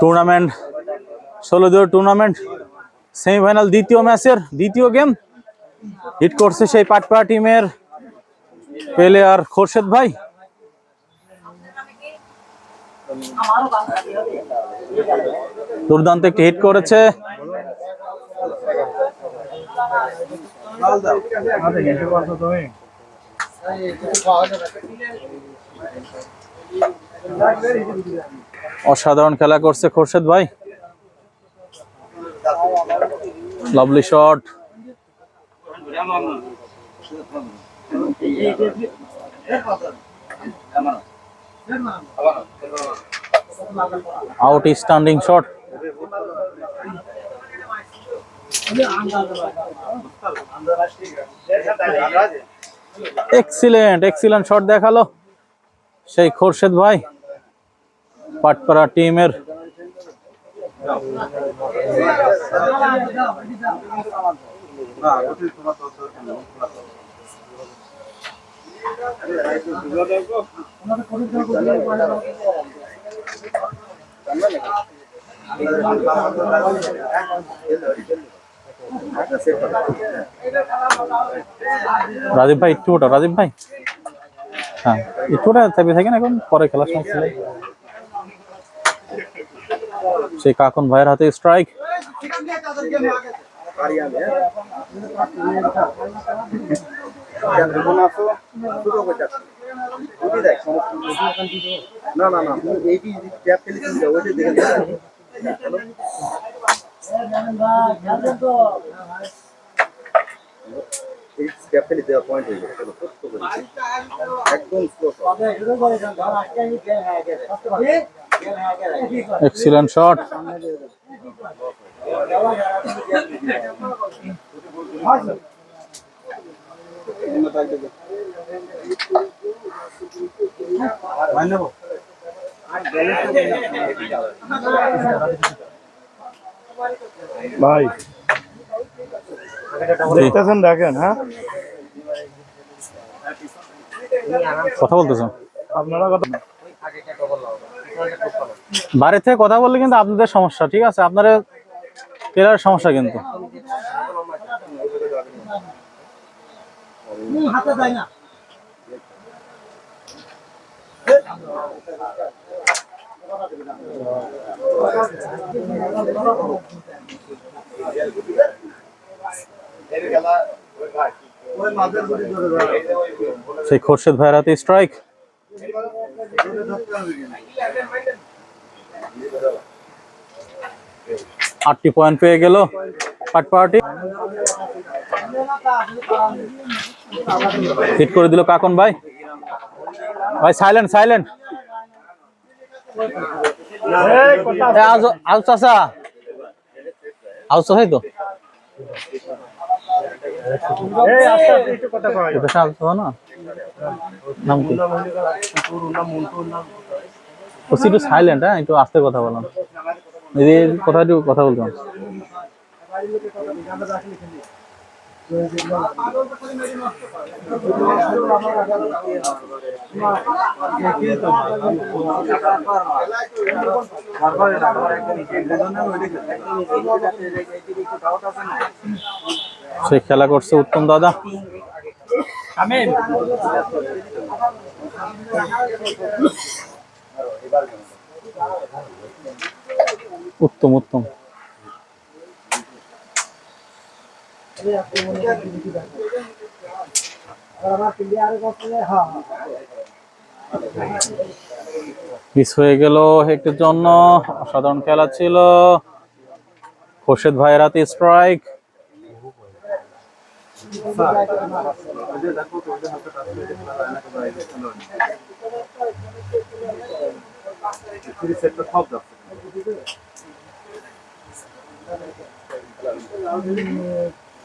Tournament ষোলো দলীয় tournament semifinal দ্বিতীয় ম্যাচের দ্বিতীয় গেম হিট করছে সেই পাটপা টিমের প্লেয়ার খোরশেদ ভাই। দুর্দান্ত একটি হিট করেছে। অসাধারণ খেলা করছে খোরশেদ ভাই। Lovely shot outstanding shot excellent excellent shot দেখাল। সেই খোরশেদ ভাই পাটপাড়া টিমের। রাজীব ভাই, একটু ওটা রাজীব ভাই। হ্যাঁ একটু ওটা চাপে থাকেন এখন, পরে খেলার সময় সেই কাকন ভাইয়ের হাতে স্ট্রাইক না না না এইটি ট্যাপ খেলেছি ওইটা দেখে এই ট্যাপ খেলে দেওয়া পয়েন্ট হয়ে যাবে চলো কষ্ট করে একদম স্লো এক্সিলেন্ট শট ভাই দেখতেছেন দেখেন হ্যাঁ? কথা বলতেছেন আপনারা কথা বাইরে থেকে কথা বললে কিন্তু আপনাদের সমস্যা ঠিক আছে? আপনাদের প্লেয়ারের সমস্যা কিন্তু। সেই খোরশেদ ভাইয়ের হাতে স্ট্রাইক আটটি পয়েন্ট পেয়ে গেল পাট পার্টি। হিট করে দিল কাকন ভাই। ভাই সাইলেন্ট সাইলেন্ট আউস চাষা আউস চাষাই তো একটু সাইলেন্ট হ্যাঁ? একটু আস্তে কথা বললাম কথা কথা বলতাম সে খেলা করছে উত্তম দাদা। উত্তম উত্তম। মিস হয়ে। গেল একটুর জন্য। অসাধারণ খেলা ছিল। খোরশেদ ভাইয়ের হাতে strike set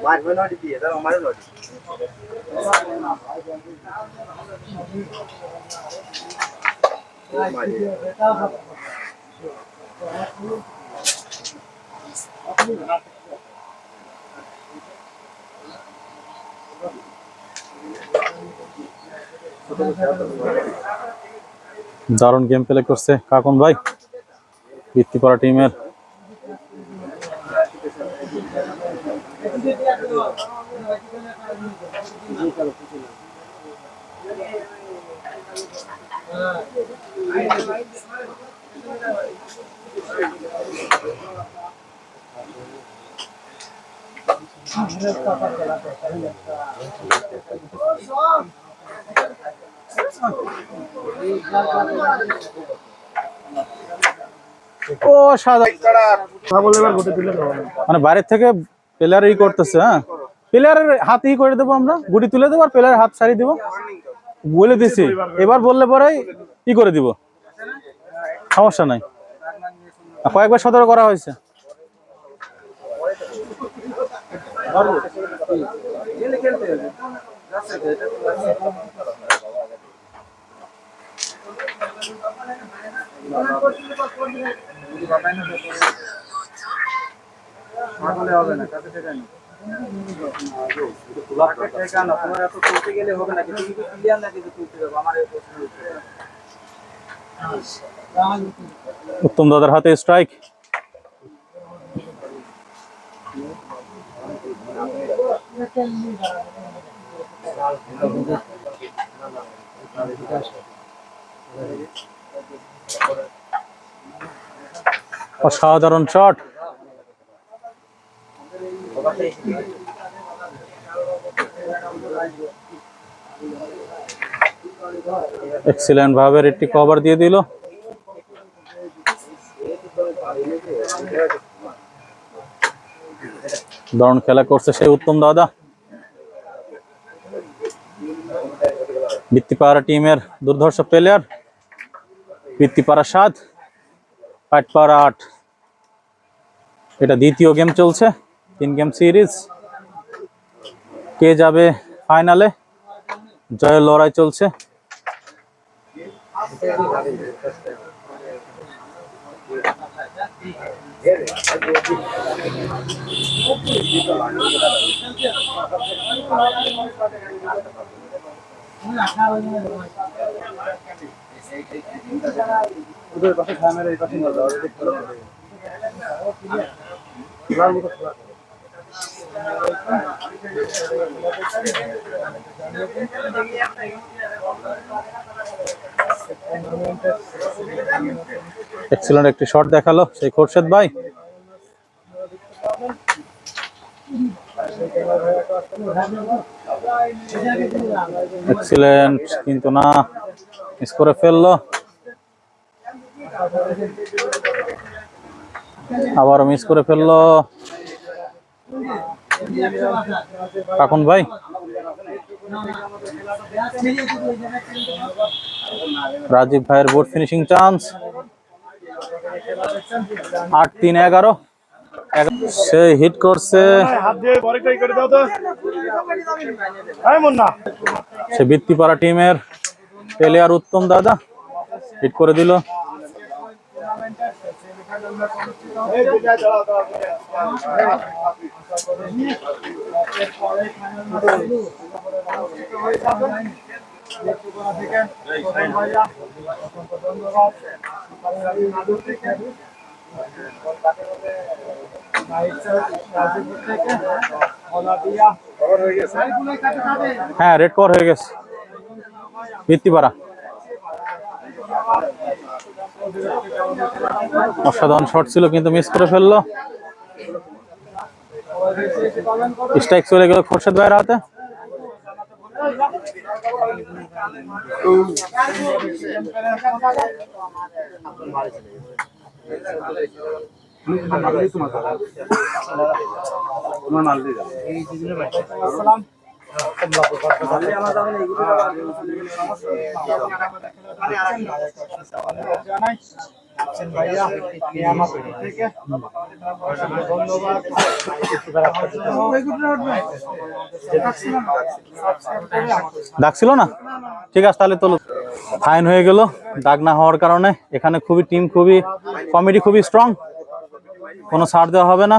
Mais uma noite, Pia. Dá uma noite. Mais uma. দারুণ গেম প্লে করছে কাকুন ভাই। বৃত্তিপাড়া টিমের ও মানে বাইরের থেকে প্লেয়ার ই করতেছে হ্যাঁ? প্লেয়ারের হাত ই করে দেবো আমরা, গুটি তুলে দেবো আর প্লেয়ারের হাত ছাড়িয়ে দেবো। বলে দিছি, এবার বললে পরে ই করে দিব। সমস্যা নাই। কয়েকবার সতর্ক করা হয়েছে। হবে না কাছে তোমার এত তুলতে গেলে হবে না কিন্তু ক্লিয়ার না কিন্তু আমার এই প্রশ্ন উত্তম দাদার হাতে স্ট্রাইক অসাধারণ শট এক্সিলেন্ট ভাবে একটি কভার দিয়ে দিল। দারুণ খেলা করছে সেই উত্তম দাদা। বৃত্তিপাড়া টিমের দুর্ধর্ষ প্লেয়ার বৃত্তিপাড়া সাত পাটপাড়া আট। এটা দ্বিতীয় গেম চলছে, তিন গেম সিরিজ কে যাবে ফাইনালে জয়ের লড়াই চলছে। ওদের পাশে খামের এই পাশে না যাও দেখতে লাল মুখ খোলা এক্সিলেন্ট একটি শট দেখাল সেই খোরশেদ ভাই। এক্সিলেন্ট কিন্তু না মিস করে ফেলল। আবারও মিস করে ফেলল। কাকুন ভাই? রাজীব ভাইয়ের বোর্ড ফিনিশিং চান্স আট তিন এগারো। সে হিট করছে। সে বৃত্তিপাড়া টিমের প্লেয়ার উত্তম দাদা। হিট করে দিল। হ্যাঁ রেড কভার হয়ে গেছে। বৃত্তিপাড়া অসাধারণ শট ছিল কিন্তু মিস করে ফেলল। স্ট্রাইক চলে গেল খোরশেদ ভাইয়ের হাতে। দাগ ছিল না? ঠিক আছে, তাহলে তোলো। ফাইন হয়ে গেল দাগ না হওয়ার কারণে। এখানে খুবই টিম খুবই কমিটি খুবই স্ট্রং কোনো ছাড় দেওয়া হবে না।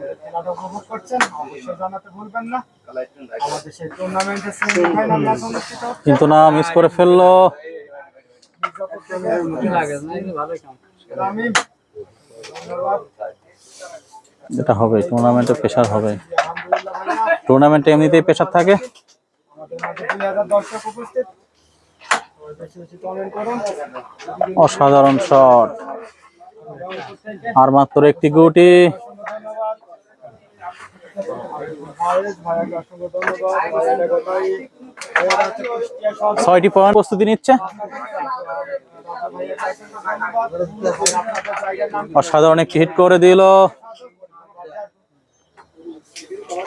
হবে না উঠবি না। ফাঁকা করো এক্সিলেন্ট একটি শট দেখাল দিয়েছি হ্যাঁ কিন্তু না মিস করে ফেলল। এটা হবে টুর্নামেন্টে প্রেশার হবে। টুর্নামেন্টে এমনিতেই প্রেশার থাকে। অসাধারণ শট আর মাত্র একটি গুটি। ছয়টি পয়েন্ট প্রস্তুতি নিচ্ছে। অসাধারণ একটি হিট করে দিল।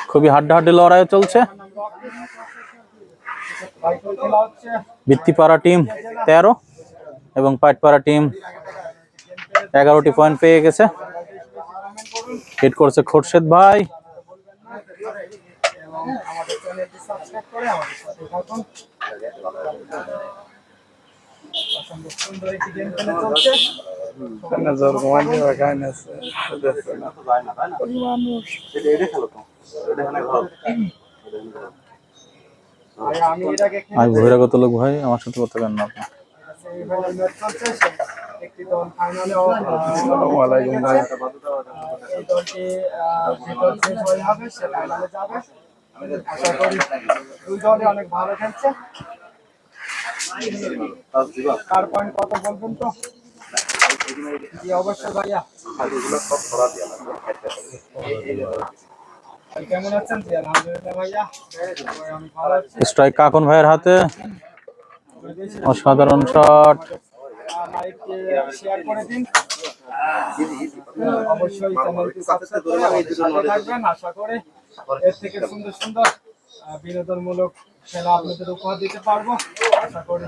খুবই হাড্ডাহাড্ডি লড়াই চলছে। বৃত্তিপাড়া টিম তেরো এবং পাটপাড়া টিম এগারোটি পয়েন্ট পেয়ে গেছে। হিট করছে খোরশেদ ভাই। আমি এটাকে আমি বহিরাগত লোক ভাই আমার সাথে কথা কেন না আপনি। সেমিফাইনাল ম্যাচ চলছে একটি দল ফাইনালে এই দলটি আহ, যে দল যে জয় হবে সে ফাইনালে যাবে। আশা করি দুই দলই অনেক ভালো খেলছে। কার পয়েন্ট কত বলবেন তো? জি অবশ্যই ভাইয়া। কেমন আছেন? জি আলহামদুলিল্লাহ ভাইয়া। আমি ভালো আছি স্ট্রাইক কাকন ভাইয়ের হাতে। অসাধারণ শট লাইভকে শেয়ার করে দিন। অবশ্যই চ্যানেলটি সাবস্ক্রাইব থাকবেন। আশা করে এর থেকে সুন্দর সুন্দর বিনোদনমূলক খেলা আপনাদের উপহার দিতে পারব। আশা করি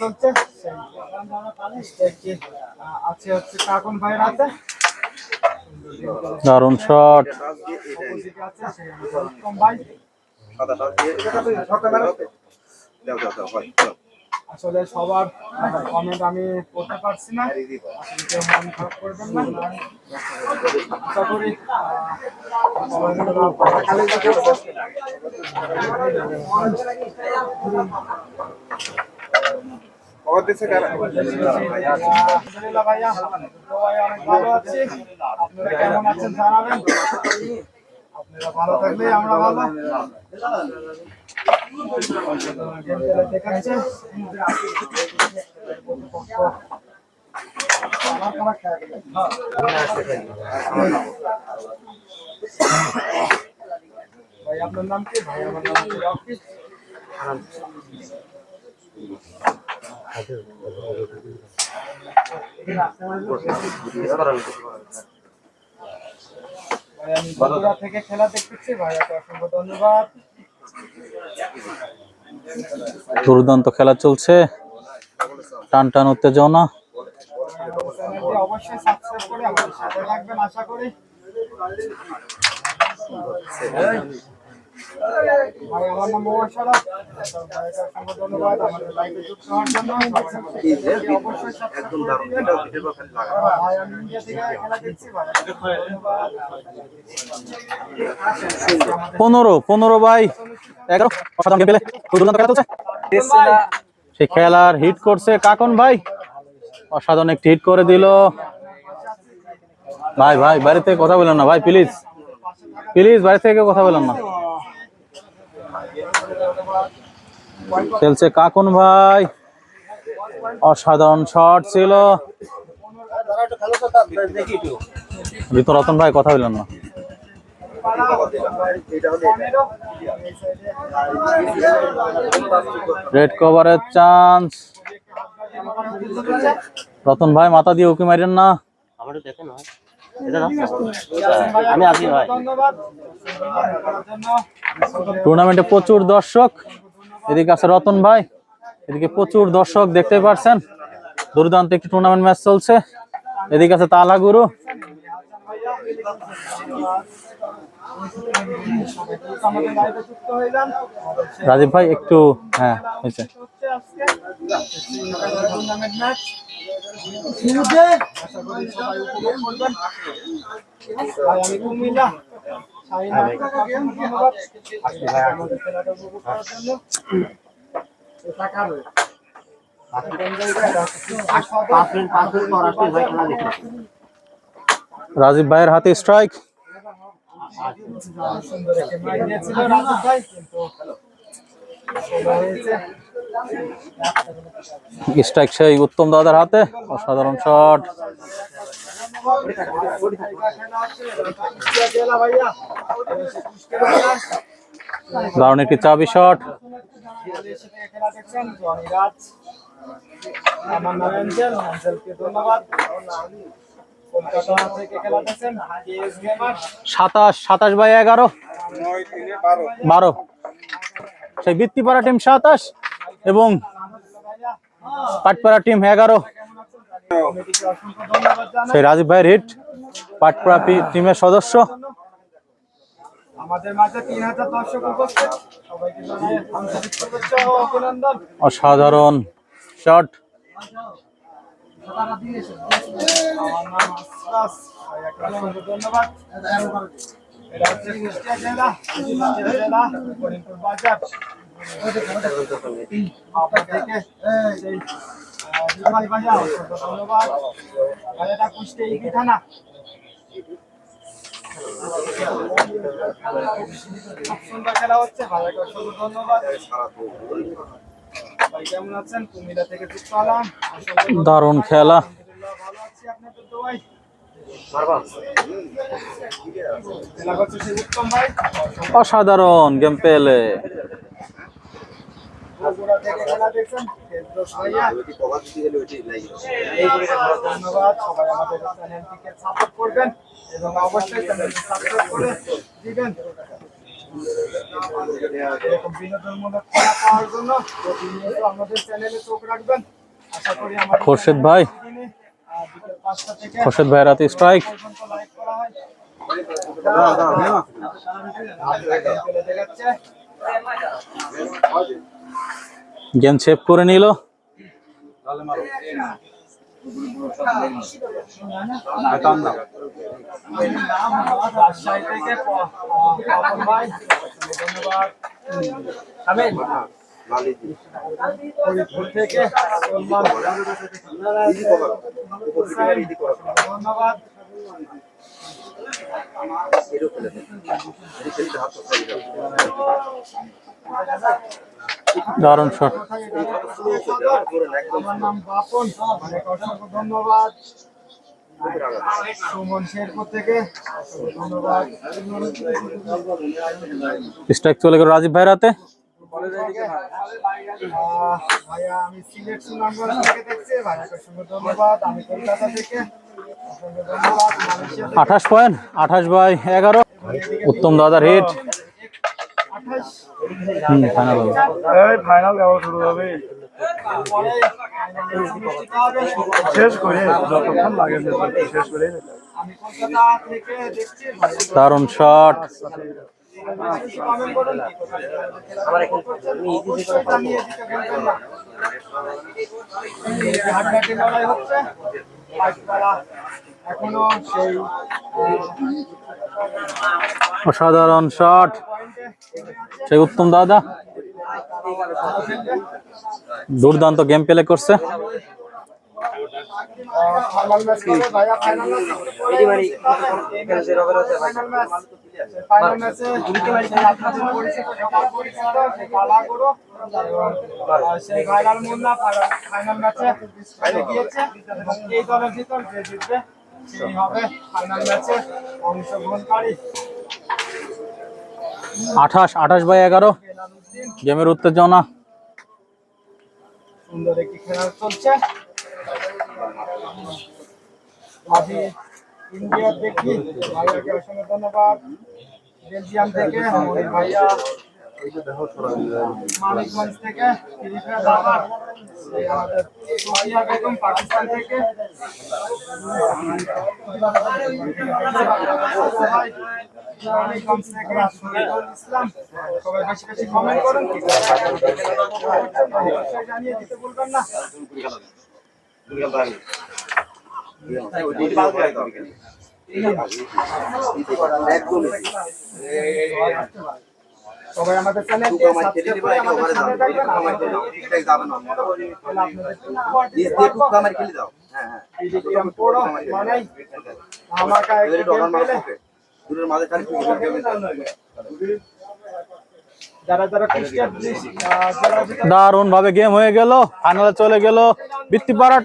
চলছে। আছে হচ্ছে কাকন ভাইয়ের হাতে। দারুণ শট অপোজিটে আছে সেই ভাই। দাও দাও দাও দাও। আসলে সবার কমেন্ট আমি পড়তে পারছি না। মন খারাপ করবেন না। আশা করি ভাইয়া ভালো আছি কেমন আছেন জানাবেন আপনারা ভালো থাকলে আমরা ভালো। দেখাচ্ছে ভাই আপনার নাম কি? ভাই আমার নাম হচ্ছে রকি ভাই আমি বগুড়া থেকে খেলা দেখতেছি। ভাইয়াকে অসংখ্য ধন্যবাদ। দুর্দান্ত খেলা চলছে। টান টান উত্তেজনা। অবশ্যই সাবস্ক্রাইব করে আমাদের সাথে থাকবেন আশা করি। ভাই আমার নাম মোহাম্মদ সারাফ। ধন্যবাদ আমাদের লাইভে যুক্ত হওয়ার জন্য। অবশ্যই একদম দারুণ। এটাও ভিডিওর পাশে লাগা ভাই আমি ইন্ডিয়া থেকে খেলা দেখছি ভাই। পনেরো পনেরো বাই এগারো। অসাধারণ game পেলে দুর্দান্ত খেলা চলছে। সে খেলার হিট করছে কাকন ভাই। অসাধারণ একটি হিট করে দিল। ভাই ভাই থেকে কথা বলেন না। ভাই প্লিজ প্লিজ বাইরে থেকে কথা বলেন না। খেলছে কাকুন ভাই। অসাধারণ শট ছিল। ঋতু রতন ভাই কথা বললেন না। রেড কভারের চান্স রতন ভাই মাথা দিয়ে উকি মারেন না। আমি আসি ভাই। টুর্নামেন্টে প্রচুর দর্শক। এদিকে আছে রতন ভাই। এদিকে প্রচুর দর্শক দেখতে পাচ্ছেন দুর্দান্ত একটি টুর্নামেন্ট ম্যাচ চলছে। এদিকে আছে হয়ে যান রাজীব ভাই, একটু হ্যাঁ হয়েছে। রাজীব ভাইয়ের হাতে স্ট্রাইক স্ট্রাইক সেই উত্তম দাদার হাতে অসাধারণ শট দারুণ একটি চাবি শট। সাতাশ সাতাশ বাই এগারো। বারো। সেই বৃত্তিপাড়া টিম সাতাশ এবং পাটপাড়া টিম এগারো। সেই রাজীব ভাইয়ের হিট পাটপাড়া পি- টিমের সদস্য। অসাধারণ শট ধন্যবাদ। বাজার খুব সুন্দর খেলা হচ্ছে ভাইয়াকে অসংখ্য ধন্যবাদ। ভাই কেমন আছেন? কুমিল্লা থেকে যুক্ত দারুণ খেলা। ভালো আছি আপনাদের দোয়ায় খেলা করছে সেই উত্তম ভাই। অসাধারণ গেম পেলে বগুড়া থেকে খেলা দেখছেন ফেরদৌস ভাইয়া ওইটি কভার দিতে গেলে ওইটি লাগে ধন্যবাদ সবাই আমাদের চ্যানেলটিকে সাপোর্ট করবেন এবং অবশ্যই চ্যানেলটি সাবস্ক্রাইব করে দিবেন। এরকম বিনোদনমূলক খেলা পাওয়ার জন্য প্রতিনিয়ত আমাদের চ্যানেলে চোখ রাখবেন। আশা করি আমাদের খোরশেদ ভাই। খোরশেদ ভাইয়ের হাতে স্ট্রাইক হয়। দেখাচ্ছে গেম সেভ করে নিল। ধন্যবাদ। দারুণ শট ধন্যবাদ। স্ট্রাইক চলে গেল রাজীব ভাইয়ের হাতে। ভাইয়া আমি সিলেট সুনামগঞ্জ থেকে দেখছি ভাইয়াকে অসংখ্য ধন্যবাদ। আমি কলকাতা থেকে অসংখ্য ধন্যবাদ। মালয়েশিয়া থেকে। আঠাশ পয়েন্ট আঠাশ বাই এগারো। উত্তম দাদার হিট আঠাশ। এই ফাইনাল দেওয়া শুরু হবে। শেষ করে যতক্ষণ লাগে শেষ করে দারুণ শট আমার অসাধারণ শট সেই উত্তম দাদা। দুর্দান্ত গেম প্লে করছে। ফাইনাল ম্যাচ ফাইনাল ম্যাচ আঠাশ আঠাশ বাই এগারো। গেমের উত্তেজনা। সুন্দর একটি খেলা চলছে। ইন্ডিয়ার দেখি ভাইয়াকে অসংখ্য ধন্যবাদ। বেলজিয়াম থেকে ভাইয়া মানিকগঞ্জ থেকে বেগম পাকিস্তান থেকে। মানিকগঞ্জ থেকে ইসলাম সবাই বেশি বেশি কমেন্ট করুন। জানিয়ে দিতে ভুলবেন না। পড়ো দারুণ ভাবে গেম হয়ে গেল ফাইনালে চলে গেল বৃত্তিপাড়া